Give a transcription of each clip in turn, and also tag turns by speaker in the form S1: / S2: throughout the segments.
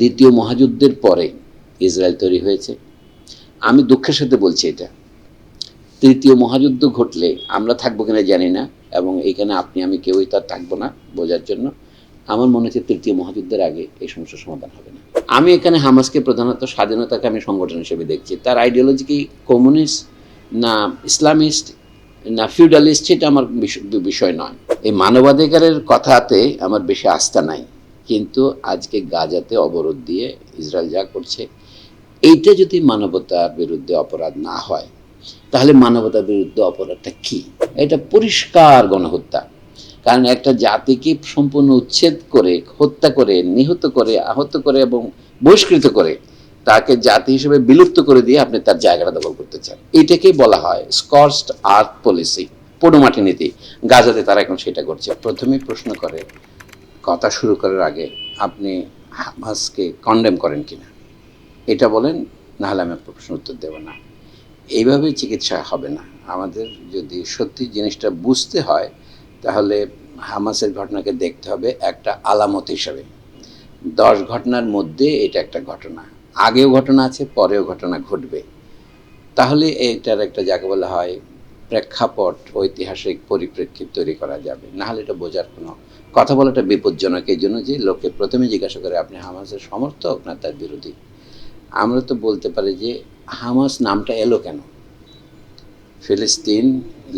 S1: দ্বিতীয় মহাযুদ্ধের পরে ইসরায়েল তৈরি হয়েছে আমি দুঃখের সাথে বলছি এটা তৃতীয় মহাযুদ্ধ ঘটলে আমরা থাকবো কিনা জানি না এবং এখানে আপনি আমি কেউই তার থাকবো না বোঝার জন্য আমার মনে হচ্ছে তৃতীয় মহাযুদ্ধের আগে এই সমস্যার সমাধান হবে না আমি এখানে হামাসকে প্রধানত স্বাধীনতাকে আমি সংগঠন হিসেবে দেখছি তার আইডিওলজি কি কমিউনিস্ট না ইসলামিস্ট না ফিউডালিস্ট সেটা আমার বিষয় নয় এই মানবাধিকারের কথাতে আমার বেশি আস্থা নাই কিন্তু আজকে গাজাতে অবরোধ দিয়ে ইসরায়েল যা করছে এইটা যদি মানবতার বিরুদ্ধে অপরাধ না হয় তাহলে মানবতার বিরুদ্ধে অপরাধটা কি এটা পরিষ্কার গণহত্যা কারণ একটা জাতিকে সম্পূর্ণ উচ্ছেদ করে হত্যা করে নিহত করে আহত করে এবং বহিষ্কৃত করে তাকে জাতি হিসেবে বিলুপ্ত করে দিয়ে আপনি তার জায়গাটা দখল করতে চান এটাকে বলা হয় স্কস্ট আর্থ পলিসি মাটি নীতি গাজাতে তারা এখন সেটা করছে প্রথমে প্রশ্ন করে কথা শুরু করার আগে আপনি হামাসকে কন্ডেম করেন কিনা এটা বলেন নাহলে আমি প্রশ্ন উত্তর দেব না এইভাবে চিকিৎসা হবে না আমাদের যদি সত্যি জিনিসটা বুঝতে হয় তাহলে হামাসের ঘটনাকে দেখতে হবে একটা আলামত হিসাবে দশ ঘটনার মধ্যে এটা একটা ঘটনা আগেও ঘটনা আছে পরেও ঘটনা ঘটবে তাহলে এটার একটা যাকে বলা হয় প্রেক্ষাপট ঐতিহাসিক পরিপ্রেক্ষিত তৈরি করা যাবে নাহলে এটা বোঝার কোনো কথা বলাটা বিপজ্জনক এই জন্য যে লোকে প্রথমে জিজ্ঞাসা করে আপনি হামাসের সমর্থক না তার বিরোধী আমরা তো বলতে পারি যে হামাস নামটা এলো কেন ফিলিস্তিন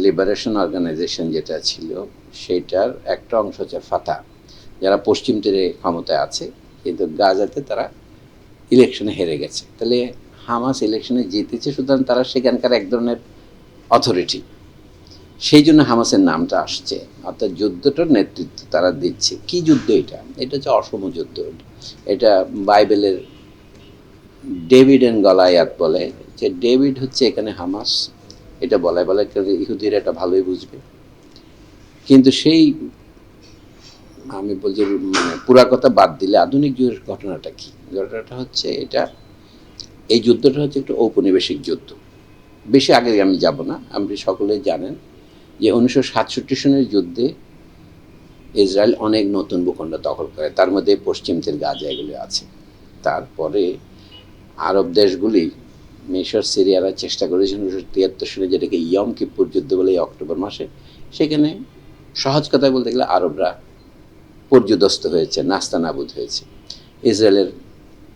S1: লিবারেশন অর্গানাইজেশন যেটা ছিল সেটার একটা অংশ হচ্ছে ফাতা যারা পশ্চিম তীরে ক্ষমতায় আছে কিন্তু গাজাতে তারা ইলেকশনে হেরে গেছে তাহলে হামাস ইলেকশনে জিতেছে সুতরাং তারা সেখানকার এক ধরনের অথরিটি সেই জন্য হামাসের নামটা আসছে অর্থাৎ যুদ্ধটার নেতৃত্ব তারা দিচ্ছে কি যুদ্ধ এটা এটা হচ্ছে অসম যুদ্ধ এটা বাইবেলের ডেভিড অ্যান্ড গলায়াত বলে যে ডেভিড হচ্ছে এখানে হামাস এটা বলায় বলে ইহুদিরা এটা ভালোই বুঝবে কিন্তু সেই আমি বলছি মানে পুরা কথা বাদ দিলে আধুনিক যুগের ঘটনাটা কি ঘটনাটা হচ্ছে এটা এই যুদ্ধটা হচ্ছে একটা ঔপনিবেশিক যুদ্ধ বেশি আগে আমি যাব না আপনি সকলেই জানেন যে উনিশশো সাতষট্টি সনের যুদ্ধে ইসরায়েল অনেক নতুন ভূখণ্ড দখল করে তার মধ্যে পশ্চিম তীর গাজা এগুলো আছে তারপরে আরব দেশগুলি মিশর সিরিয়ারা চেষ্টা করেছে উনিশশো তিয়াত্তর সনে যেটাকে ইয়ম কিপুর যুদ্ধ বলে অক্টোবর মাসে সেখানে সহজ কথায় বলতে গেলে আরবরা পর্যদস্ত হয়েছে নাস্তা নাবুদ হয়েছে ইসরায়েলের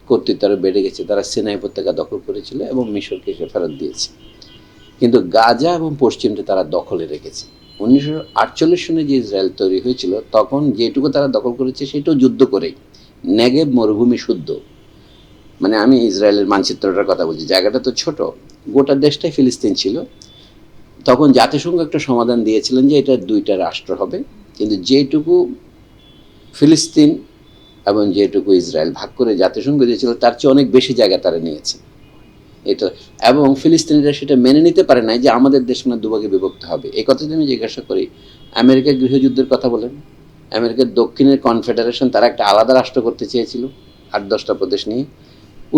S1: কর্তৃত্ব আরও বেড়ে গেছে তারা সিনাই উপত্যকা দখল করেছিল এবং মিশরকে সে ফেরত দিয়েছে কিন্তু গাজা এবং পশ্চিমটা তারা দখলে রেখেছে উনিশশো আটচল্লিশ সনে যে ইসরায়েল তৈরি হয়েছিল তখন যেটুকু তারা দখল করেছে সেটাও যুদ্ধ করেই নেগেব মরুভূমি শুদ্ধ মানে আমি ইসরায়েলের মানচিত্রটার কথা বলছি জায়গাটা তো ছোট গোটা দেশটাই ফিলিস্তিন ছিল তখন জাতিসংঘ একটা সমাধান দিয়েছিলেন যে এটা দুইটা রাষ্ট্র হবে কিন্তু যেটুকু ফিলিস্তিন এবং যেটুকু ইসরায়েল ভাগ করে জাতিসংঘ দিয়েছিল তার চেয়ে অনেক বেশি জায়গা তারা নিয়েছে এটা এবং ফিলিস্তিনিরা সেটা মেনে নিতে পারে নাই যে আমাদের দেশ মানে দুভাগে বিভক্ত হবে এই কথা আমি জিজ্ঞাসা করি আমেরিকার গৃহযুদ্ধের কথা বলেন আমেরিকার দক্ষিণের কনফেডারেশন তারা একটা আলাদা রাষ্ট্র করতে চেয়েছিল আট দশটা প্রদেশ নিয়ে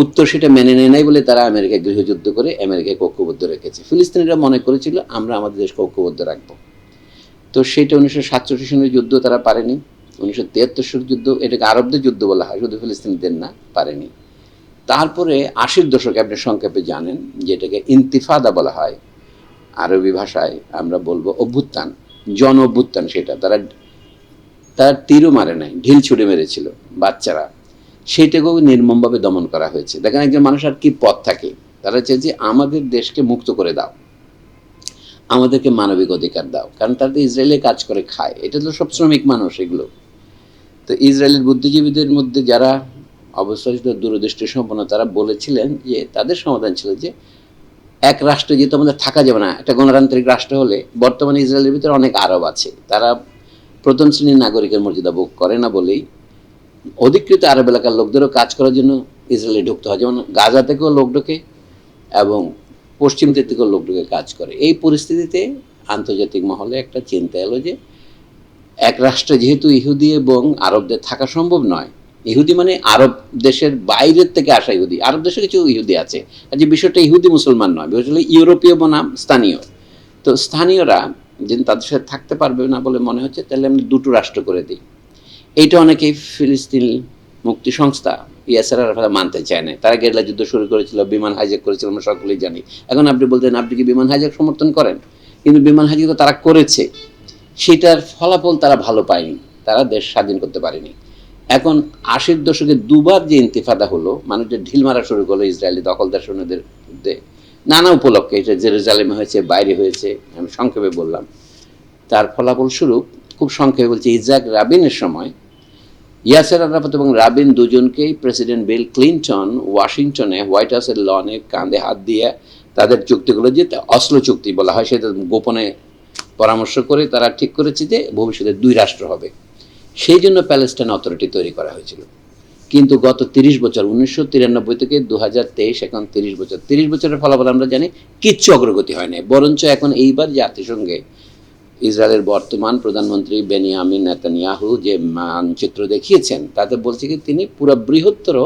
S1: উত্তর সেটা মেনে নেয় নাই বলে তারা আমেরিকা গৃহযুদ্ধ করে আমেরিকাকে ঐক্যবদ্ধ রেখেছে ফিলিস্তিনিরা মনে করেছিল আমরা আমাদের দেশকে ঐক্যবদ্ধ রাখবো তো সেইটা উনিশশো সাতষট্টি সালের যুদ্ধ তারা পারেনি উনিশশো তিয়াত্তর যুদ্ধ এটাকে আরবদের যুদ্ধ বলা হয় শুধু ফিলিস্তিনিদের না পারেনি তারপরে আশির দশকে আপনি সংক্ষেপে জানেন যেটাকে ইন্তিফাদা বলা হয় আরবি ভাষায় আমরা বলবো অভ্যুত্থান জন অভ্যুত্থান সেটা তারা তারা তীরও মারে নাই ঢিল ছুটে মেরেছিল বাচ্চারা সেটাকেও নির্মমভাবে দমন করা হয়েছে দেখেন একজন মানুষ আর কি পথ থাকে তারা চেয়ে যে আমাদের দেশকে মুক্ত করে দাও আমাদেরকে মানবিক অধিকার দাও কারণ তারা তো ইসরায়েলে কাজ করে খায় এটা তো সব শ্রমিক মানুষ এগুলো তো ইসরায়েলের বুদ্ধিজীবীদের মধ্যে যারা অবশোষিত দূরদৃষ্টি সম্পন্ন তারা বলেছিলেন যে তাদের সমাধান ছিল যে এক রাষ্ট্র যেহেতু আমাদের থাকা যাবে না একটা গণতান্ত্রিক রাষ্ট্র হলে বর্তমানে ইসরায়েলের ভিতরে অনেক আরব আছে তারা প্রথম শ্রেণীর নাগরিকের মর্যাদা ভোগ করে না বলেই অধিকৃত আরব এলাকার লোকদেরও কাজ করার জন্য ইসরায়েলে ঢুকতে হয় যেমন গাজা থেকেও লোক ঢোকে এবং পশ্চিম দিক থেকেও লোক ঢুকে কাজ করে এই পরিস্থিতিতে আন্তর্জাতিক মহলে একটা চিন্তা এলো যে এক রাষ্ট্র যেহেতু ইহুদি এবং আরবদের থাকা সম্ভব নয় ইহুদি মানে আরব দেশের বাইরের থেকে আসা ইহুদি আরব দেশে কিছু ইহুদি আছে যে বিষয়টা ইহুদি মুসলমান নয় বিষয়টা ইউরোপীয় বনাম স্থানীয় তো স্থানীয়রা যেন তাদের সাথে থাকতে পারবে না বলে মনে হচ্ছে তাহলে আমি দুটো রাষ্ট্র করে দিই এইটা অনেকেই ফিলিস্তিন মুক্তি সংস্থা ইয়াসার আরাফাত মানতে চায় না তারা গেরলা যুদ্ধ শুরু করেছিল বিমান হাইজেক করেছিল আমরা সকলেই জানি এখন আপনি বলতেন আপনি কি বিমান হাইজেক সমর্থন করেন কিন্তু বিমান হাইজেক তো তারা করেছে সেটার ফলাফল তারা ভালো পায়নি তারা দেশ স্বাধীন করতে পারেনি এখন আশির দশকে দুবার যে ইন্তিফাদা হলো যে ঢিল মারা শুরু করলো ইসরায়েলি দখলদার সৈন্যদের বিরুদ্ধে নানা উপলক্ষে এটা জেরুজালেমে হয়েছে বাইরে হয়েছে আমি সংক্ষেপে বললাম তার ফলাফল খুব সংক্ষেপে বলছি ইজাক রাবিনের সময় ইয়াসের আরাফাত এবং রাবিন দুজনকেই প্রেসিডেন্ট বিল ক্লিন্টন ওয়াশিংটনে হোয়াইট হাউসের লনে কাঁধে হাত দিয়ে তাদের চুক্তিগুলো যে অশ্ল চুক্তি বলা হয় সেটা গোপনে পরামর্শ করে তারা ঠিক করেছে যে ভবিষ্যতে দুই রাষ্ট্র হবে সেই জন্য প্যালেস্টাইন অথরিটি তৈরি করা হয়েছিল কিন্তু গত তিরিশ বছর উনিশশো তিরানব্বই থেকে দু হাজার তেইশ এখন তিরিশ বছর তিরিশ বছরের ফলাফল আমরা জানি কিচ্ছু অগ্রগতি হয় নাই বরঞ্চ এখন এইবার জাতিসংঘে ইসরায়েলের বর্তমান প্রধানমন্ত্রী বেনিয়ামিন নেতানিয়াহু যে মানচিত্র দেখিয়েছেন তাতে বলছে কি তিনি পুরো বৃহত্তর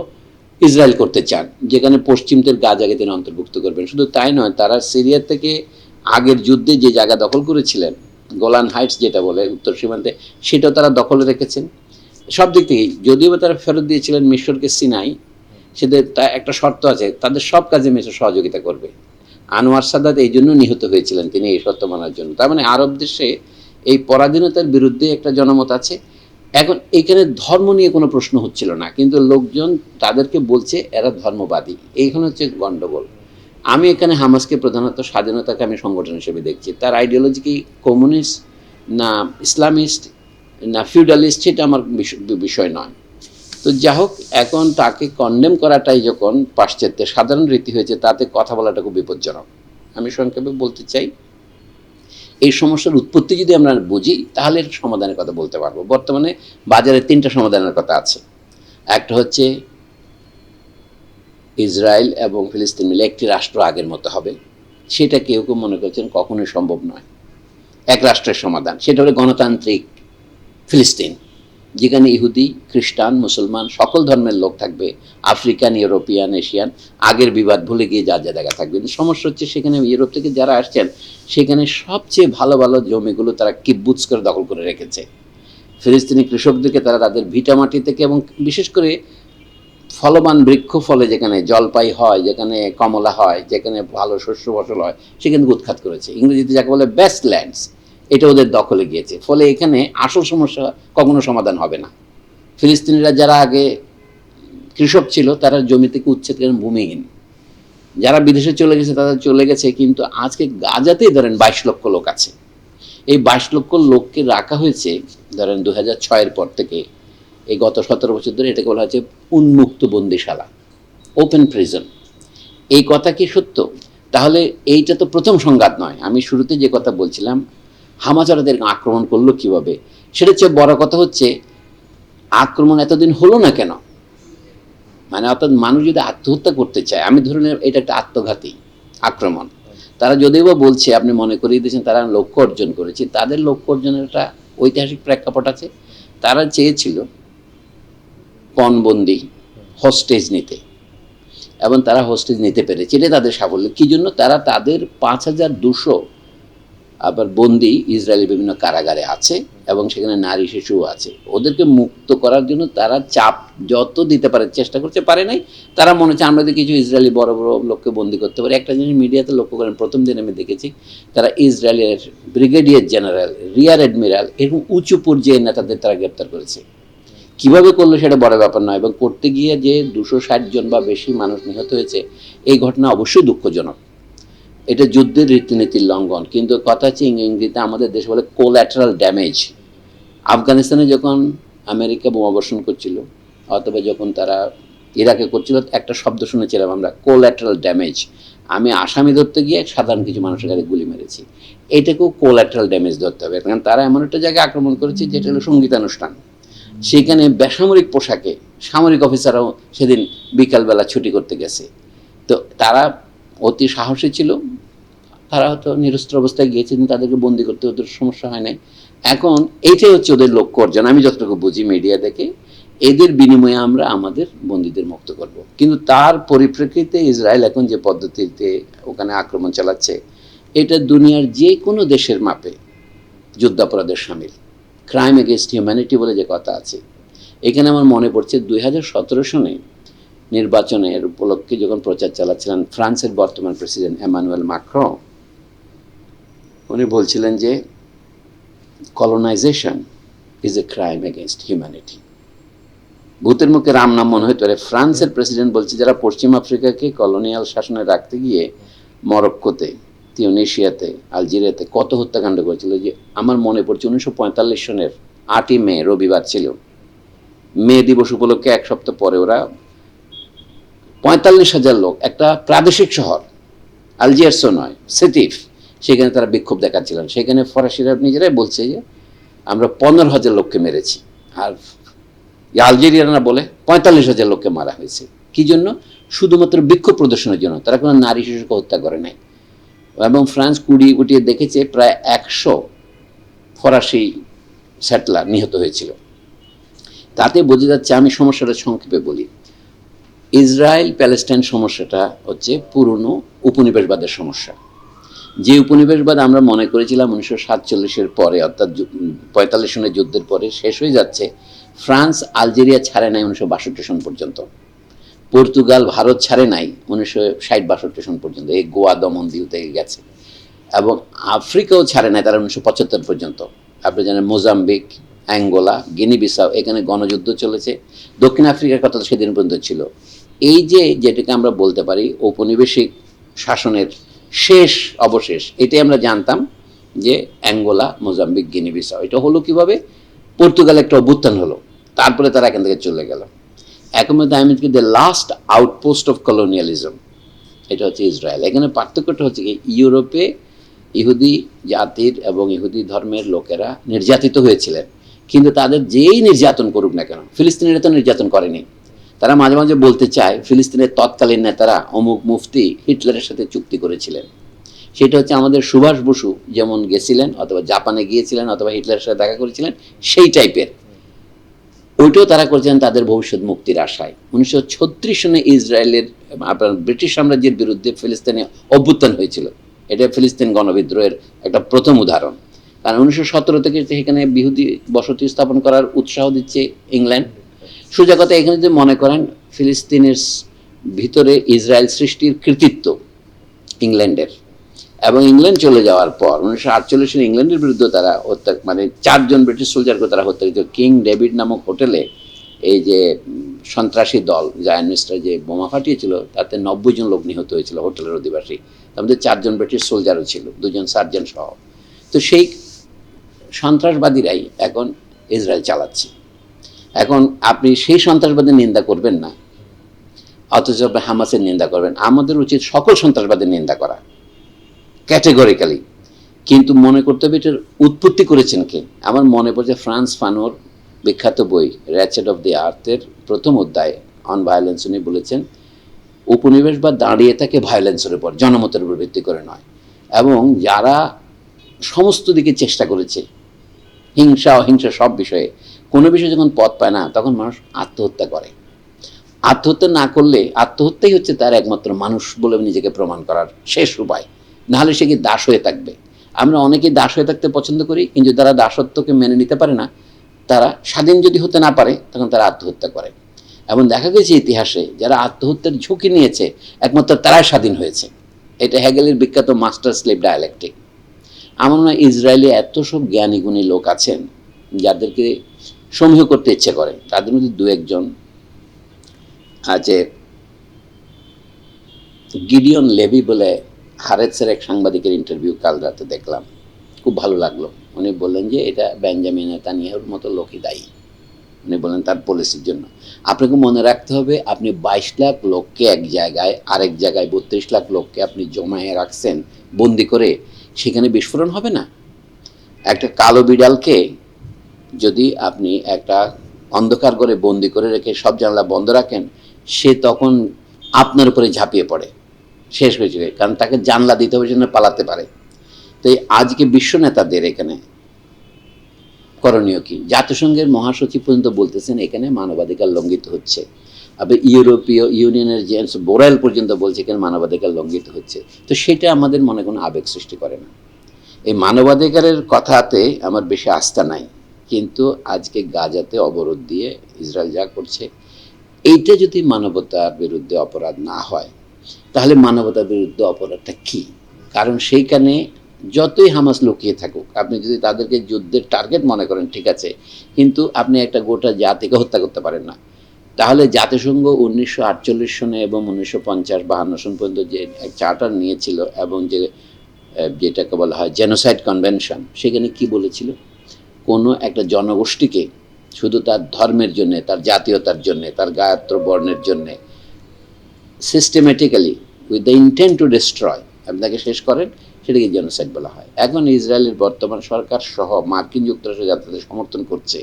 S1: ইসরায়েল করতে চান যেখানে পশ্চিমদের গাজাকে তিনি অন্তর্ভুক্ত করবেন শুধু তাই নয় তারা সিরিয়া থেকে আগের যুদ্ধে যে জায়গা দখল করেছিলেন গোলান হাইটস যেটা বলে উত্তর সীমান্তে সেটাও তারা দখলে রেখেছেন সব দিক থেকেই যদিও তারা ফেরত দিয়েছিলেন মিশরকে সিনাই সেদের তা একটা শর্ত আছে তাদের সব কাজে মিশর সহযোগিতা করবে আনোয়ার সাদাত এই জন্য নিহত হয়েছিলেন তিনি এই শর্ত মানার জন্য তার মানে আরব দেশে এই পরাধীনতার বিরুদ্ধে একটা জনমত আছে এখন এখানে ধর্ম নিয়ে কোনো প্রশ্ন হচ্ছিল না কিন্তু লোকজন তাদেরকে বলছে এরা ধর্মবাদী এইখানে হচ্ছে গণ্ডগোল আমি এখানে হামাসকে প্রধানত স্বাধীনতাকে আমি সংগঠন হিসেবে দেখছি তার আইডিওলজি কি কমিউনিস্ট না ইসলামিস্ট না ফিউডালিস্ট সেটা আমার বিষয় নয় তো যা হোক এখন তাকে কন্ডেম করাটাই যখন পাশ্চাত্যের সাধারণ রীতি হয়েছে তাতে কথা বলাটা খুব বিপজ্জনক আমি সংক্ষেপে বলতে চাই এই সমস্যার উৎপত্তি যদি আমরা বুঝি তাহলে সমাধানের কথা বলতে পারবো বর্তমানে বাজারে তিনটা সমাধানের কথা আছে একটা হচ্ছে ইসরায়েল এবং ফিলিস্তিন মিলে একটি রাষ্ট্র আগের মতো হবে সেটা কেউ কেউ মনে করছেন কখনোই সম্ভব নয় এক রাষ্ট্রের সমাধান সেটা হলো গণতান্ত্রিক ফিলিস্তিন যেখানে ইহুদি খ্রিস্টান মুসলমান সকল ধর্মের লোক থাকবে আফ্রিকান ইউরোপিয়ান এশিয়ান আগের বিবাদ ভুলে গিয়ে যা যা জায়গা থাকবে সমস্যা হচ্ছে সেখানে ইউরোপ থেকে যারা আসছেন সেখানে সবচেয়ে ভালো ভালো জমিগুলো তারা কিব্বুজ করে দখল করে রেখেছে ফিলিস্তিনি কৃষকদেরকে তারা তাদের ভিটামাটি থেকে এবং বিশেষ করে ফলমান বৃক্ষ ফলে যেখানে জলপাই হয় যেখানে কমলা হয় যেখানে ভালো শস্য ফসল হয় সেখানে উৎখাত করেছে ইংরেজিতে যাকে বলে বেস্ট ল্যান্ডস এটা ওদের দখলে গিয়েছে ফলে এখানে আসল সমস্যা কখনো সমাধান হবে না ফিলিস্তিনিরা যারা আগে কৃষক ছিল তারা জমি থেকে উচ্ছেদ করেন ভূমিহীন যারা বিদেশে চলে গেছে তারা চলে গেছে কিন্তু আজকে গাজাতেই ধরেন বাইশ লক্ষ লোক আছে এই বাইশ লক্ষ লোককে রাখা হয়েছে ধরেন দু হাজার ছয়ের পর থেকে এই গত সতেরো বছর ধরে এটাকে বলা হচ্ছে উন্মুক্ত বন্দিশালা ওপেন প্রিজন এই কথা কি সত্য তাহলে এইটা তো প্রথম সংঘাত নয় আমি শুরুতে যে কথা বলছিলাম হামাচারাদের আক্রমণ করলো কিভাবে সেটা হচ্ছে বড় কথা হচ্ছে আক্রমণ এতদিন হলো না কেন মানে অর্থাৎ মানুষ যদি আত্মহত্যা করতে চায় আমি ধরে নিলাম এটা একটা আত্মঘাতী আক্রমণ তারা যদিও বা বলছে আপনি মনে করিয়ে দিয়েছেন তারা লক্ষ্য অর্জন করেছে তাদের লক্ষ্য অর্জনের একটা ঐতিহাসিক প্রেক্ষাপট আছে তারা চেয়েছিল পণবন্দি হোস্টেজ নিতে এবং তারা হোস্টেজ নিতে পেরেছে এটা তাদের সাফল্য কী জন্য তারা তাদের পাঁচ হাজার দুশো আবার বন্দি ইসরায়েলের বিভিন্ন কারাগারে আছে এবং সেখানে নারী শিশুও আছে ওদেরকে মুক্ত করার জন্য তারা চাপ যত দিতে পারে চেষ্টা করতে পারে নাই তারা মনে হচ্ছে আমরা কিছু ইসরায়েলি বড় বড় লোককে বন্দি করতে পারি একটা জিনিস মিডিয়াতে লক্ষ্য করেন প্রথম দিন আমি দেখেছি তারা ইসরায়েলের ব্রিগেডিয়ার জেনারেল রিয়ার অ্যাডমিরাল এরকম উঁচু পর্যায়ের নেতাদের তারা গ্রেপ্তার করেছে কিভাবে করলো সেটা বড় ব্যাপার নয় এবং করতে গিয়ে যে দুশো ষাট জন বা বেশি মানুষ নিহত হয়েছে এই ঘটনা অবশ্যই দুঃখজনক এটা যুদ্ধের রীতিনীতির লঙ্ঘন কিন্তু কথা হচ্ছে ইংরেজিতে আমাদের দেশে বলে কোল্যাটারাল ড্যামেজ আফগানিস্তানে যখন আমেরিকা বোমাবর্ষণ করছিল অথবা যখন তারা ইরাকে করছিল একটা শব্দ শুনেছিলাম আমরা কোল্যাটারাল ড্যামেজ আমি আসামি ধরতে গিয়ে সাধারণ কিছু মানুষের গাড়ি গুলি মেরেছি এটাকেও কোল্যাটারাল ড্যামেজ ধরতে হবে কারণ তারা এমন একটা জায়গায় আক্রমণ করেছে যেটা হলো সঙ্গীতানুষ্ঠান সেখানে বেসামরিক পোশাকে সামরিক অফিসাররাও সেদিন বিকালবেলা ছুটি করতে গেছে তো তারা অতি সাহসী ছিল তারা হয়তো নিরস্ত্র অবস্থায় গিয়েছিলেন তাদেরকে বন্দি করতে ওদের সমস্যা হয় নাই এখন এইটাই হচ্ছে ওদের লক্ষ্য অর্জন আমি যতটুকু বুঝি মিডিয়া থেকে এদের বিনিময়ে আমরা আমাদের বন্দীদের মুক্ত করব। কিন্তু তার পরিপ্রেক্ষিতে ইসরায়েল এখন যে পদ্ধতিতে ওখানে আক্রমণ চালাচ্ছে এটা দুনিয়ার যে কোনো দেশের মাপে যুদ্ধাপরাধের সামিল ক্রাইম এগেনস্ট হিউম্যানিটি বলে যে কথা আছে এখানে আমার মনে পড়ছে দুই হাজার সতেরো সনে নির্বাচনের উপলক্ষে যখন প্রচার চালাচ্ছিলেন ফ্রান্সের বর্তমান প্রেসিডেন্ট এমানুয়েল মাক্র উনি বলছিলেন যে colonization is a crime against humanity ভূতের মুখে রাম নাম মনে হতে পারে ফ্রান্সের প্রেসিডেন্ট বলছে যারা পশ্চিম আফ্রিকাকে কলোনিয়াল শাসনে রাখতে গিয়ে মরক্কোতে তিউনেশিয়াতে আলজেরিয়াতে কত হত্যাকাণ্ড করেছিল যে আমার মনে পড়ছে উনিশশো পঁয়তাল্লিশ সনের আটই মে রবিবার ছিল মে দিবস উপলক্ষে এক সপ্তাহ পরে ওরা পঁয়তাল্লিশ হাজার লোক একটা প্রাদেশিক শহর আলজিয়ার্সও নয় সেটিফ সেখানে তারা বিক্ষোভ দেখাচ্ছিলেন সেখানে ফরাসিরা নিজেরাই বলছে যে আমরা পনেরো হাজার লোককে মেরেছি আর আলজেরিয়ারা বলে পঁয়তাল্লিশ হাজার লোককে মারা হয়েছে কি জন্য শুধুমাত্র বিক্ষোভ প্রদর্শনের জন্য তারা কোনো নারী শিশুকে হত্যা করে নাই এবং ফ্রান্স কুড়িয়ে গুটিয়ে দেখেছে প্রায় একশো ফরাসি স্যাটলার নিহত হয়েছিল তাতে বোঝা যাচ্ছে আমি সমস্যাটা সংক্ষেপে বলি ইসরায়েল প্যালেস্টাইন সমস্যাটা হচ্ছে পুরনো উপনিবেশবাদের সমস্যা যে উপনিবেশবাদ আমরা মনে করেছিলাম উনিশশো সাতচল্লিশের পরে অর্থাৎ পঁয়তাল্লিশ সনের যুদ্ধের পরে শেষ হয়ে যাচ্ছে ফ্রান্স আলজেরিয়া ছাড়ে নাই উনিশশো বাষট্টি সন পর্যন্ত পর্তুগাল ভারত ছাড়ে নাই উনিশশো ষাট বাষট্টি সন পর্যন্ত এই গোয়া দমন দিউ থেকে গেছে এবং আফ্রিকাও ছাড়ে নাই তারা উনিশশো পঁচাত্তর পর্যন্ত আপনি জানেন মোজাম্বিক অ্যাঙ্গোলা গিনিবিসাও এখানে গণযুদ্ধ চলেছে দক্ষিণ আফ্রিকার কথা তো সেদিন পর্যন্ত ছিল এই যে যেটাকে আমরা বলতে পারি ঔপনিবেশিক শাসনের শেষ অবশেষ এটাই আমরা জানতাম যে অ্যাঙ্গোলা মোজাম্বিক গিনিবিসাও এটা হলো কিভাবে পর্তুগাল একটা অভ্যুত্থান হলো তারপরে তারা এখান থেকে চলে গেল একমত Ahmed the last outpost of colonialism এটা হচ্ছে ইসরায়েল এখানে পার্থক্যটা হচ্ছে কি ইউরোপে ইহুদি জাতির এবং ইহুদি ধর্মের লোকেরা নির্যাতিত হয়েছিলেন কিন্তু তাদের যেই নির্যাতন করুক না কেন ফিলিস্তিনিরা তো নির্যাতন করেনি তারা মাঝে মাঝে বলতে চায় ফিলিস্তিনের তৎকালীন নেতারা অমুক মুফতি হিটলারের সাথে চুক্তি করেছিলেন সেটা হচ্ছে আমাদের সুভাষ বসু যেমন গেছিলেন অথবা জাপানে গিয়েছিলেন অথবা হিটলারের সাথে দেখা করেছিলেন সেই টাইপের ওইটাও তারা করেছেন তাদের ভবিষ্যৎ মুক্তির আশায় উনিশশো ছত্রিশ সনে ইসরায়েলের আপনার ব্রিটিশ সাম্রাজ্যের বিরুদ্ধে ফিলিস্তিনে অভ্যুত্থান হয়েছিল এটা ফিলিস্তিন গণবিদ্রোহের একটা প্রথম উদাহরণ কারণ উনিশশো সতেরো থেকে সেখানে বিহুদি বসতি স্থাপন করার উৎসাহ দিচ্ছে ইংল্যান্ড সোজা কথা এখানে যদি মনে করেন ফিলিস্তিনের ভিতরে ইসরায়েল সৃষ্টির কৃতিত্ব ইংল্যান্ডের এবং ইংল্যান্ড চলে যাওয়ার পর উনিশশো আটচল্লিশ সালে ইংল্যান্ডের বিরুদ্ধে তারা হত্যা মানে চারজন ব্রিটিশ সোলজারকে তারা হত্যা করেছিল কিং ডেভিড নামক হোটেলে এই যে সন্ত্রাসী দল জায়নিস্টরা যে বোমা ফাটিয়েছিল তাতে নব্বই জন লোক নিহত হয়েছিল হোটেলের অধিবাসী তার মধ্যে চারজন ব্রিটিশ সোলজারও ছিল দুজন সার্জন সহ তো সেই সন্ত্রাসবাদীরাই এখন ইসরায়েল চালাচ্ছে এখন আপনি সেই সন্ত্রাসবাদের নিন্দা করবেন না অথচ হামাসের নিন্দা করবেন আমাদের উচিত সকল সন্ত্রাসবাদের নিন্দা করা ক্যাটেগরিক্যালি কিন্তু মনে করতে হবে এটার উৎপত্তি করেছেন কে আমার মনে পড়ছে ফ্রান্স ফানোর বিখ্যাত বই র্যাচেট অফ দি আর্থের প্রথম অধ্যায় অন ভায়োলেন্স উনি বলেছেন উপনিবেশ বা দাঁড়িয়ে থাকে ভায়োলেন্সের উপর জনমতের উপর ভিত্তি করে নয় এবং যারা সমস্ত দিকে চেষ্টা করেছে হিংসা অহিংসা সব বিষয়ে কোনো বিষয়ে যখন পথ পায় না তখন মানুষ আত্মহত্যা করে আত্মহত্যা না করলে আত্মহত্যাই হচ্ছে তার একমাত্র মানুষ বলে নিজেকে প্রমাণ করার শেষ উপায় নাহলে সে কি দাস হয়ে থাকবে আমরা অনেকেই দাস হয়ে থাকতে পছন্দ করি কিন্তু তারা দাসত্বকে মেনে নিতে পারে না তারা স্বাধীন যদি হতে না পারে তখন তারা আত্মহত্যা করে এবং দেখা গেছে ইতিহাসে যারা আত্মহত্যার ঝুঁকি নিয়েছে একমাত্র তারাই স্বাধীন হয়েছে এটা হ্যাগেলের বিখ্যাত মাস্টার স্লিপ ডায়ালেকটিক আমার মনে হয় ইসরায়েলে এত সব জ্ঞানী গুণী লোক আছেন যাদেরকে সমীহ করতে ইচ্ছে করে তাদের মধ্যে দু একজন আছে গিডিয়ন লেভি বলে হারেসের এক সাংবাদিকের ইন্টারভিউ কাল রাতে দেখলাম খুব ভালো লাগলো উনি বললেন যে এটা ব্যাঞ্জামিন তানিয়ার মতো লোকই দায়ী উনি বললেন তার পলিসির জন্য আপনাকে মনে রাখতে হবে আপনি বাইশ লাখ লোককে এক জায়গায় আরেক জায়গায় বত্রিশ লাখ লোককে আপনি জমায়ে রাখছেন বন্দি করে সেখানে বিস্ফোরণ হবে না একটা কালো বিড়ালকে যদি আপনি একটা অন্ধকার করে বন্দি করে রেখে সব জানলা বন্ধ রাখেন সে তখন আপনার উপরে ঝাঁপিয়ে পড়ে শেষ হয়েছিল কারণ তাকে জানলা দিতে হবে জন্য পালাতে পারে তো এই আজকে বিশ্ব নেতাদের এখানে করণীয় কি জাতিসংঘের মহাসচিব পর্যন্ত বলতেছেন এখানে মানবাধিকার লঙ্ঘিত হচ্ছে আবার ইউরোপীয় ইউনিয়নের জেন্টস বোরাল পর্যন্ত বলছে এখানে মানবাধিকার লঙ্ঘিত হচ্ছে তো সেটা আমাদের মনে কোনো আবেগ সৃষ্টি করে না এই মানবাধিকারের কথাতে আমার বেশি আস্থা নাই কিন্তু আজকে গাজাতে অবরোধ দিয়ে ইসরায়েল যা করছে এইটা যদি মানবতার বিরুদ্ধে অপরাধ না হয় তাহলে মানবতা বিরুদ্ধে অপরাধটা কি কারণ সেইখানে যতই হামাস লুকিয়ে থাকুক আপনি যদি তাদেরকে যুদ্ধের টার্গেট মনে করেন ঠিক আছে কিন্তু আপনি একটা গোটা জাতিকে হত্যা করতে পারেন না তাহলে জাতিসংঘ উনিশশো সনে এবং উনিশশো পঞ্চাশ বাহান্ন সন পর্যন্ত যে চার্টার নিয়েছিল এবং যে যেটাকে বলা হয় জেনোসাইড কনভেনশন সেখানে কি বলেছিল কোনো একটা জনগোষ্ঠীকে শুধু তার ধর্মের জন্যে তার জাতীয়তার জন্যে তার গায়ত্র বর্ণের জন্যে systematically with the intent to destroy তাকে শেষ করেন সেটাকে জেনোসাইড বলা হয় এখন ইসরায়েলের বর্তমান সরকার সহ মার্কিন যুক্তরাষ্ট্র যাত্রাদের সমর্থন করছে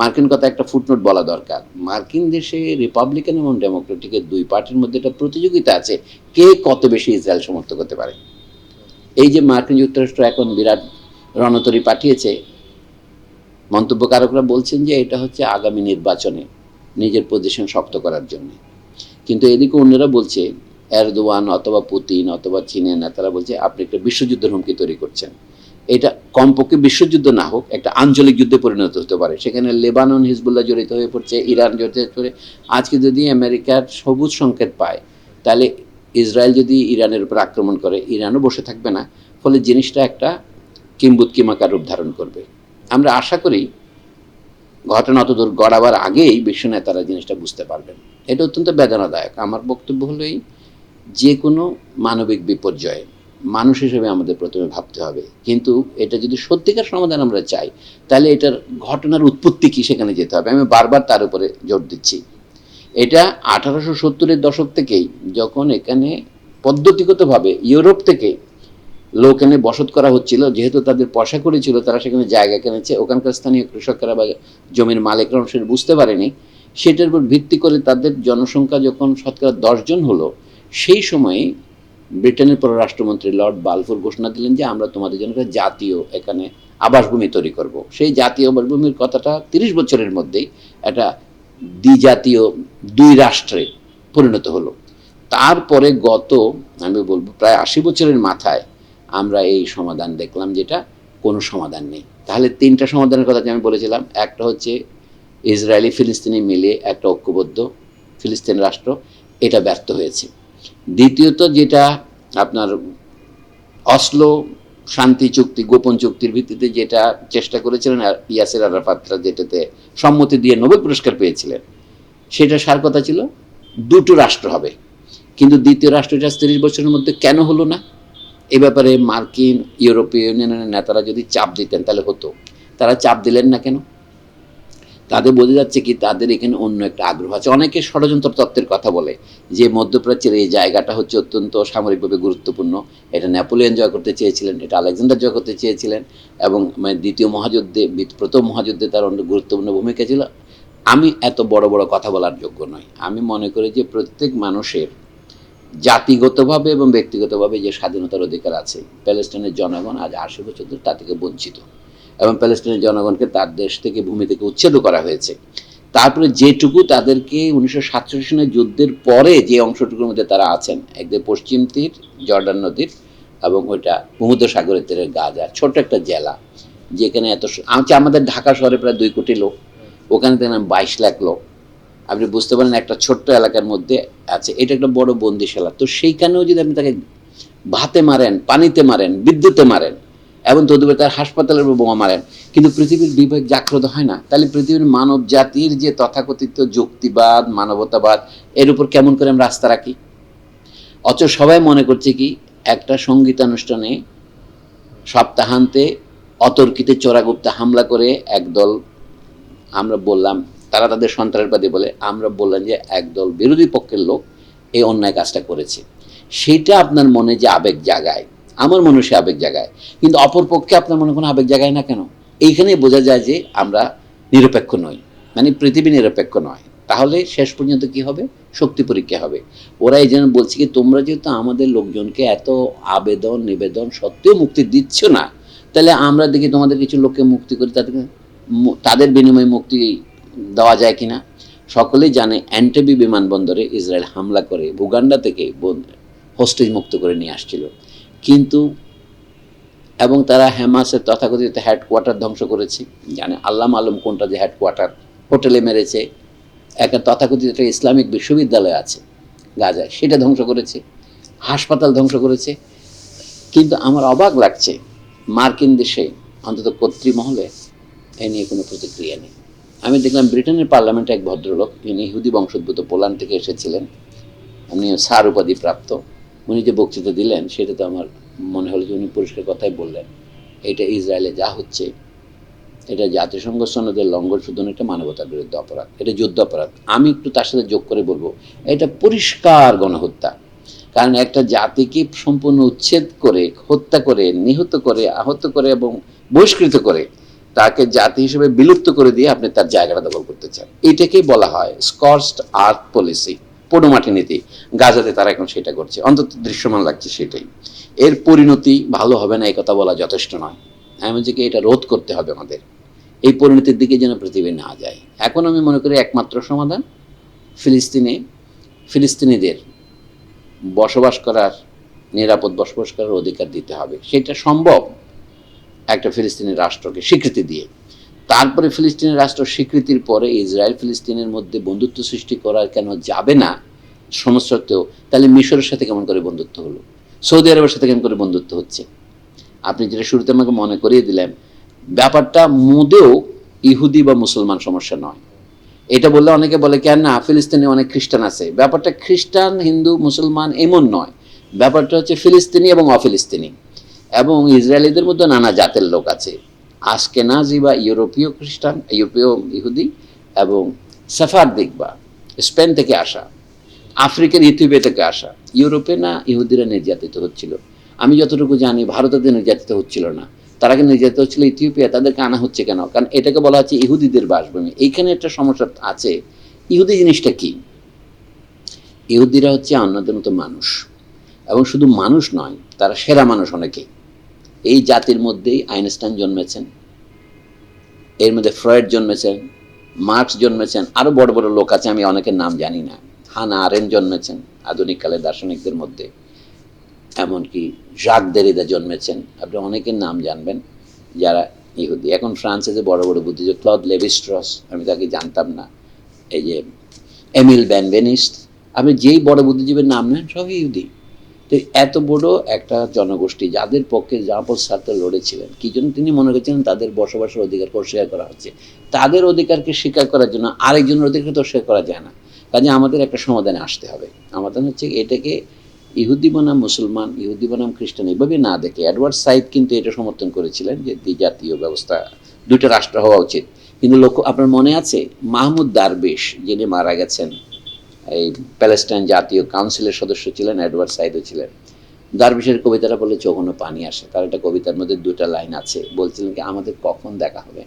S1: মার্কিন কথা একটা ফুটনোট বলা দরকার মার্কিন দেশে রিপাবলিকান এবং ডেমোক্রেটিকের দুই পার্টির মধ্যে একটা প্রতিযোগিতা আছে কে কত বেশি ইসরায়েল সমর্থন করতে পারে এই যে মার্কিন যুক্তরাষ্ট্র এখন বিরাট রণতরী পাঠিয়েছে মন্তব্যকারকরা বলছেন যে এটা হচ্ছে আগামী নির্বাচনে নিজের পজিশন শক্ত করার জন্যে কিন্তু এদিকে অন্যরা বলছে এরদোয়ান অথবা পুতিন অথবা চীনের নেতারা বলছে আপনি একটা বিশ্বযুদ্ধের হুমকি তৈরি করছেন এটা কমপক্ষে বিশ্বযুদ্ধ না হোক একটা আঞ্চলিক যুদ্ধে পরিণত হতে পারে সেখানে লেবানন হিজবুল্লাহ জড়িত হয়ে পড়ছে ইরান জড়িত হয়ে পড়ে আজকে যদি আমেরিকার সবুজ সংকেত পায় তাহলে ইসরায়েল যদি ইরানের উপর আক্রমণ করে ইরানও বসে থাকবে না ফলে জিনিসটা একটা কিম্বুত কিমাকার রূপ ধারণ করবে আমরা আশা করি ঘটনা অতদূর গড়াবার আগেই বিশ্ব নেতারা জিনিসটা বুঝতে পারবেন এটা অত্যন্ত বেদনাদায়ক আমার বক্তব্য হলো এই যে কোনো মানবিক বিপর্যয়ে মানুষ হিসেবে আমাদের প্রথমে ভাবতে হবে কিন্তু এটা যদি সত্যিকার সমাধান আমরা চাই তাহলে এটার ঘটনার উৎপত্তি কি সেখানে যেতে হবে আমি বারবার তার উপরে জোর দিচ্ছি এটা আঠারোশো সত্তরের দশক থেকেই যখন এখানে পদ্ধতিগতভাবে ইউরোপ থেকে লোক এনে বসত করা হচ্ছিল যেহেতু তাদের পয়সা করেছিল তারা সেখানে জায়গা কিনেছে ওখানকার স্থানীয় কৃষকেরা বা জমির মালিকরা অংশ বুঝতে পারেনি সেটার উপর ভিত্তি করে তাদের জনসংখ্যা যখন শতকরা দশজন হলো সেই সময়ে ব্রিটেনের পররাষ্ট্রমন্ত্রী লর্ড বালফোর ঘোষণা দিলেন যে আমরা তোমাদের জন্য জাতীয় এখানে আবাসভূমি তৈরি করব সেই জাতীয় আবাসভূমির কথাটা তিরিশ বছরের মধ্যেই একটা দ্বিজাতীয় দুই রাষ্ট্রে পরিণত হলো তারপরে গত আমি বলবো প্রায় আশি বছরের মাথায় আমরা এই সমাধান দেখলাম যেটা কোনো সমাধান নেই তাহলে তিনটা সমাধানের কথা আমি বলেছিলাম একটা হচ্ছে ইসরায়েলি ফিলিস্তিনি মিলে একটা ঐক্যবদ্ধ ফিলিস্তিন রাষ্ট্র এটা ব্যর্থ হয়েছে দ্বিতীয়ত যেটা আপনার অশ্ল শান্তি চুক্তি গোপন চুক্তির ভিত্তিতে যেটা চেষ্টা করেছিলেন ইয়াসের আরাফাত্রা যেটাতে সম্মতি দিয়ে নোবেল পুরস্কার পেয়েছিলেন সেটা সার কথা ছিল দুটো রাষ্ট্র হবে কিন্তু দ্বিতীয় রাষ্ট্রটা তিরিশ বছরের মধ্যে কেন হলো না এ ব্যাপারে মার্কিন ইউরোপীয় ইউনিয়নের নেতারা যদি চাপ দিতেন তাহলে হতো তারা চাপ দিলেন না কেন তাদের বোঝা যাচ্ছে কি তাদের এখানে অন্য একটা আগ্রহ আছে অনেকে ষড়যন্ত্র তত্ত্বের কথা বলে যে মধ্যপ্রাচ্যের এই জায়গাটা হচ্ছে অত্যন্ত সামরিকভাবে গুরুত্বপূর্ণ এটা ন্যাপোলিয়ন জয় করতে চেয়েছিলেন এটা আলেকজান্ডার জয় করতে চেয়েছিলেন এবং মানে দ্বিতীয় মহাযুদ্ধে প্রথম মহাযুদ্ধে তার অন্য গুরুত্বপূর্ণ ভূমিকা ছিল আমি এত বড় বড় কথা বলার যোগ্য নই আমি মনে করি যে প্রত্যেক মানুষের জাতিগতভাবে এবং ব্যক্তিগতভাবে যে স্বাধীনতার অধিকার আছে প্যালেস্টাইনের জনগণ আজ আশি বছর ধরে তা থেকে বঞ্চিত এবং প্যালেস্টাইনের জনগণকে তার দেশ থেকে ভূমি থেকে উচ্ছেদ করা হয়েছে তারপরে যেটুকু তাদেরকে উনিশশো সাতচল্লিশ সালের যুদ্ধের পরে যে অংশটুকুর মধ্যে তারা আছেন একদিকে পশ্চিম তীর জর্ডান নদীর এবং ওইটা ভূমধ্য সাগরের তীরের গাজা ছোট্ট একটা জেলা যেখানে এত আমাদের ঢাকা শহরে প্রায় দুই কোটি লোক ওখানে দেখলাম বাইশ লাখ লোক আপনি বুঝতে পারলেন একটা ছোট্ট এলাকার মধ্যে আছে এটা একটা বড় বন্দিশালা তো সেইখানেও যদি আপনি তাকে ভাতে মারেন পানিতে মারেন বিদ্যুতে মারেন এবং তদুপরি তার হাসপাতালের উপর বোমা মারেন কিন্তু পৃথিবীর বিবেক জাগ্রত হয় না তাহলে পৃথিবীর মানব জাতির যে তথাকথিত যুক্তিবাদ মানবতাবাদ এর উপর কেমন করে আমরা আস্থা রাখি অচ সবাই মনে করছে কি একটা সঙ্গীতানুষ্ঠানে সপ্তাহান্তে অতর্কিতে চোরাগুপ্তা হামলা করে একদল আমরা বললাম তারা তাদের সন্ত্রাসবাদী বলে আমরা বললাম যে একদল বিরোধী পক্ষের লোক এই অন্যায় কাজটা করেছে সেটা আপনার মনে যে আবেগ জাগায় আমার মনে সে আবেগ জাগায় কিন্তু অপরপক্ষে আপনার মনে কোনো আবেগ জাগায় না কেন এইখানেই বোঝা যায় যে আমরা নিরপেক্ষ নই মানে পৃথিবী নিরপেক্ষ নয় তাহলে শেষ পর্যন্ত কি হবে শক্তি পরীক্ষা হবে ওরা এই জন্য বলছে কি তোমরা যেহেতু আমাদের লোকজনকে এত আবেদন নিবেদন সত্ত্বেও মুক্তি দিচ্ছ না তাহলে আমরা দেখি তোমাদের কিছু লোককে মুক্তি করি তাদেরকে তাদের বিনিময়ে মুক্তি দেওয়া যায় কিনা সকলেই জানে অ্যান্টেবি বিমানবন্দরে ইসরায়েল হামলা করে বুগান্ডা থেকে হোস্টেজ মুক্ত করে নিয়ে আসছিল কিন্তু এবং তারা হ্যামাসের তথাকথিত হেডকোয়ার্টার ধ্বংস করেছে জানে আল্লাহ আলম কোনটা যে হেডকোয়ার্টার হোটেলে মেরেছে একটা তথাকথিত একটা ইসলামিক বিশ্ববিদ্যালয় আছে গাজায় সেটা ধ্বংস করেছে হাসপাতাল ধ্বংস করেছে কিন্তু আমার অবাক লাগছে মার্কিন দেশে অন্তত কর্তৃমহলে এ নিয়ে কোনো প্রতিক্রিয়া নেই আমি দেখলাম ব্রিটেনের পার্লামেন্টে এক ভদ্রলোক তিনি ইহুদি বংশোদ্ভূত পোল্যান্ড থেকে এসেছিলেন উনি সার উপাধি প্রাপ্ত উনি যে বক্তৃতা দিলেন সেটা তো আমার মনে হলো যে উনি পরিষ্কার কথাই বললেন এটা ইসরায়েলে যা হচ্ছে এটা জাতিসংঘ সনদের লঙ্ঘন শুধু একটা মানবতার বিরুদ্ধে অপরাধ এটা যুদ্ধ অপরাধ আমি একটু তার সাথে যোগ করে বলবো এটা পরিষ্কার গণহত্যা কারণ একটা জাতিকে সম্পূর্ণ উচ্ছেদ করে হত্যা করে নিহত করে আহত করে এবং বহিষ্কৃত করে তাকে জাতি হিসেবে বিলুপ্ত করে দিয়ে আপনি তার জায়গাটা দখল করতে চান এটাকে বলা হয় স্কস্ট আর্থ পলিসি পোডোমাটি নীতি গাজাতে তারা এখন সেটা করছে অন্তত দৃশ্যমান লাগছে সেটাই এর পরিণতি ভালো হবে না এই কথা বলা যথেষ্ট নয় আমেজিকে এটা রোধ করতে হবে আমাদের এই পরিণতির দিকে যেন পৃথিবী না যায় এখন আমি মনে করি একমাত্র সমাধান ফিলিস্তিনে ফিলিস্তিনিদের বসবাস করার নিরাপদ বসবাস করার অধিকার দিতে হবে সেটা সম্ভব একটা ফিলিস্তিনি রাষ্ট্রকে স্বীকৃতি দিয়ে তারপরে ফিলিস্তিনি রাষ্ট্র স্বীকৃতির পরে ইসরায়েল ফিলিস্তিনের মধ্যে বন্ধুত্ব সৃষ্টি করা কেন যাবে না সমস্যাতেও তাহলে মিশরের সাথে কেমন করে বন্ধুত্ব হলো সৌদি আরবের সাথে কেমন করে বন্ধুত্ব হচ্ছে আপনি যেটা শুরুতে আমাকে মনে করিয়ে দিলেন ব্যাপারটা মুদেও ইহুদি বা মুসলমান সমস্যা নয় এটা বললে অনেকে বলে কেন না ফিলিস্তিনে অনেক খ্রিস্টান আছে ব্যাপারটা খ্রিস্টান হিন্দু মুসলমান এমন নয় ব্যাপারটা হচ্ছে ফিলিস্তিনি এবং অফিলিস্তিনি এবং ইসরায়েলিদের মধ্যে নানা জাতের লোক আছে আজকে না বা ইউরোপীয় খ্রিস্টান ইউরোপীয় ইহুদি এবং সাফার দেখবা স্পেন থেকে আসা আফ্রিকার ইথিওপিয়া থেকে আসা ইউরোপে না ইহুদিরা নির্যাতিত হচ্ছিল আমি যতটুকু জানি ভারতের নির্যাতিত হচ্ছিল না তারা কিন্তু নির্যাতিত হচ্ছিল ইথিওপিয়া তাদেরকে আনা হচ্ছে কেন কারণ এটাকে বলা হচ্ছে ইহুদিদের বাসভূমি এইখানে একটা সমস্যা আছে ইহুদি জিনিসটা কি ইহুদিরা হচ্ছে অন্যদের মতো মানুষ এবং শুধু মানুষ নয় তারা সেরা মানুষ অনেকেই এই জাতির মধ্যেই আইনস্টাইন জন্মেছেন এর মধ্যে ফ্রয়েড জন্মেছেন মার্কস জন্মেছেন আরও বড় বড় লোক আছে আমি অনেকের নাম জানি না হানা আরেন জন্মেছেন আধুনিককালে দার্শনিকদের মধ্যে এমনকি জাক দেরিদা জন্মেছেন আপনি অনেকের নাম জানবেন যারা ইহুদি এখন ফ্রান্সে যে বড় বড় বুদ্ধিজীবী ক্লদ লেভিস্ট্রস আমি তাকে জানতাম না এই যে এমিল ব্যানভেনিস্ট আপনি যেই বড় বুদ্ধিজীবীর নাম নেন সব ইহুদি তো এত বড় একটা জনগোষ্ঠী যাদের পক্ষে জাফর সার্তার লড়েছিলেন কি জন্য তিনি মনে করেছিলেন তাদের বসবাসের অধিকার অস্বীকার করা হচ্ছে তাদের অধিকারকে স্বীকার করার জন্য আরেকজনের অধিকার তো অস্বীকার করা যায় না কাজে আমাদের একটা সমাধানে আসতে হবে আমাদের হচ্ছে এটাকে ইহুদি বনাম মুসলমান ইহুদি বনাম খ্রিস্টান এইভাবে না দেখে অ্যাডওয়ার্ড সাইদ কিন্তু এটা সমর্থন করেছিলেন যে দ্বিজাতীয় ব্যবস্থা দুইটা রাষ্ট্র হওয়া উচিত কিন্তু লক্ষ্য আপনার মনে আছে মাহমুদ দারবেশ যিনি মারা গেছেন এই প্যালেস্টাইন জাতীয় কাউন্সিলের সদস্য ছিলেন অ্যাডওয়ার্ড সাইদও ছিলেন দারবিশের কবিতাটা বলে চোখনো পানি আসে তার একটা কবিতার মধ্যে দুটা লাইন আছে বলছিলেন কি আমাদের কখন দেখা হবে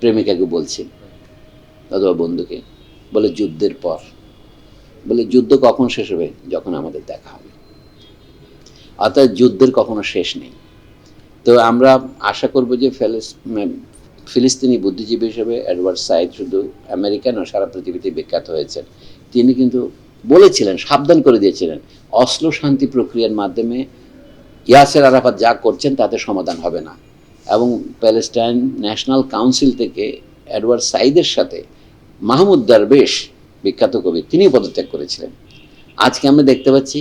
S1: প্রেমিকাকে বলছি অথবা বন্ধুকে বলে যুদ্ধের পর বলে যুদ্ধ কখন শেষ হবে যখন আমাদের দেখা হবে অর্থাৎ যুদ্ধের কখনো শেষ নেই তো আমরা আশা করব যে ফেলেস ফিলিস্তিনি বুদ্ধিজীবী হিসেবে এডওয়ার্ড সাইদ শুধু আমেরিকান ও সারা পৃথিবীতে বিখ্যাত হয়েছেন তিনি কিন্তু বলেছিলেন সাবধান করে দিয়েছিলেন অশ্ল শান্তি প্রক্রিয়ার মাধ্যমে ইয়াসের আরাফাত যা করছেন তাতে সমাধান হবে না এবং প্যালেস্টাইন ন্যাশনাল কাউন্সিল থেকে এডওয়ার্ড সাইদের সাথে মাহমুদ দারবেশ বিখ্যাত কবি তিনি পদত্যাগ করেছিলেন আজকে আমরা দেখতে পাচ্ছি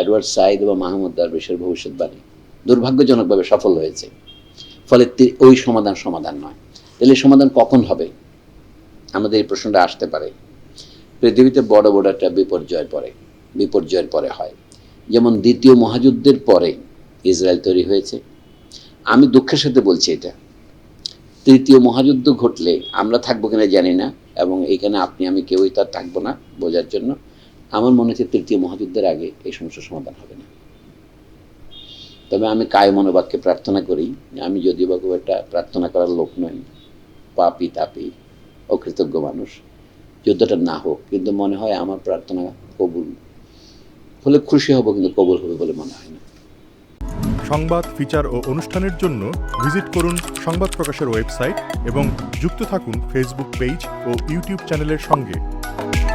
S1: এডওয়ার্ড সাইদ বা মাহমুদ দারবেশের ভবিষ্যৎবাণী দুর্ভাগ্যজনকভাবে সফল হয়েছে ফলে ওই সমাধান সমাধান নয় তাহলে সমাধান কখন হবে আমাদের এই প্রশ্নটা আসতে পারে পৃথিবীতে বড় বড় একটা বিপর্যয়ের পরে বিপর্যয়ের পরে হয় যেমন দ্বিতীয় মহাযুদ্ধের পরে ইসরায়েল তৈরি হয়েছে আমি দুঃখের সাথে বলছি এটা তৃতীয় মহাযুদ্ধ ঘটলে আমরা থাকবো কিনা জানি না এবং এখানে আপনি আমি কেউই তার থাকবো না বোঝার জন্য আমার মনে হচ্ছে তৃতীয় মহাযুদ্ধের আগে এই সমস্যার সমাধান হবে না তবে আমি কায় মনোবাক্যে প্রার্থনা করি আমি যদিও বা খুব একটা প্রার্থনা করার লোক নই পাপি তাপি অকৃতজ্ঞ মানুষ যুদ্ধটা না হোক কিন্তু মনে হয় আমার প্রার্থনা কবুল হলে খুশি হব কিন্তু কবুল হবে বলে মনে হয় না সংবাদ ফিচার ও অনুষ্ঠানের জন্য ভিজিট করুন সংবাদ প্রকাশের ওয়েবসাইট এবং যুক্ত থাকুন ফেসবুক পেজ ও ইউটিউব চ্যানেলের সঙ্গে